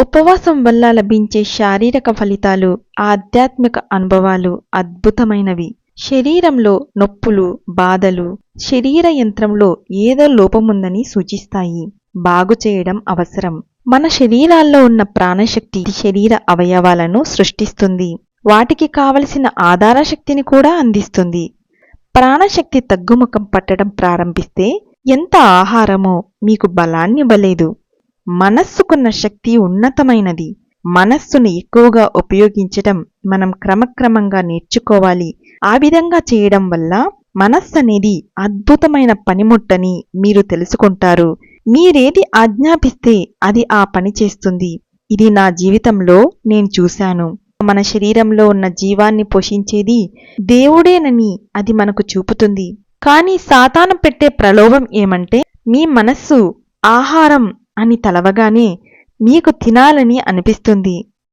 ఉపవాసం వల్ల లభించే శారీరక ఫలితాలు ఆధ్యాత్మిక అనుభవాలు అద్భుతమైనవి. శరీరంలో నొప్పులు బాధలు శరీర యంత్రంలో ఏదో లోపముందని సూచిస్తాయి. బాగు చేయడం అవసరం. మన శరీరాల్లో ఉన్న ప్రాణశక్తి శరీర అవయవాలను సృష్టిస్తుంది. వాటికి కావలసిన ఆధార శక్తిని కూడా అందిస్తుంది. ప్రాణశక్తి తగ్గుముఖం పట్టడం ప్రారంభిస్తే ఎంత ఆహారమో మీకు బలాన్ని ఇవ్వలేదు మనస్సుకున్న శక్తి ఉన్నతమైనది. మనస్సును ఎక్కువగా ఉపయోగించటం మనం క్రమక్రమంగా నేర్చుకోవాలి. ఆ విధంగా చేయడం వల్ల మనస్సు అనేది అద్భుతమైన పనిముట్టని మీరు తెలుసుకుంటారు. మీరేది ఆజ్ఞాపిస్తే అది ఆ పని చేస్తుంది. ఇది నా జీవితంలో నేను చూశాను. మన శరీరంలో ఉన్న జీవాన్ని పోషించేది దేవుడేనని అది మనకు చూపుతుంది. కానీ సాతాను పెట్టే ప్రలోభం ఏమంటే మీ మనస్సు ఆహారం అని తలవగానే మీకు తినాలని అనిపిస్తుంది.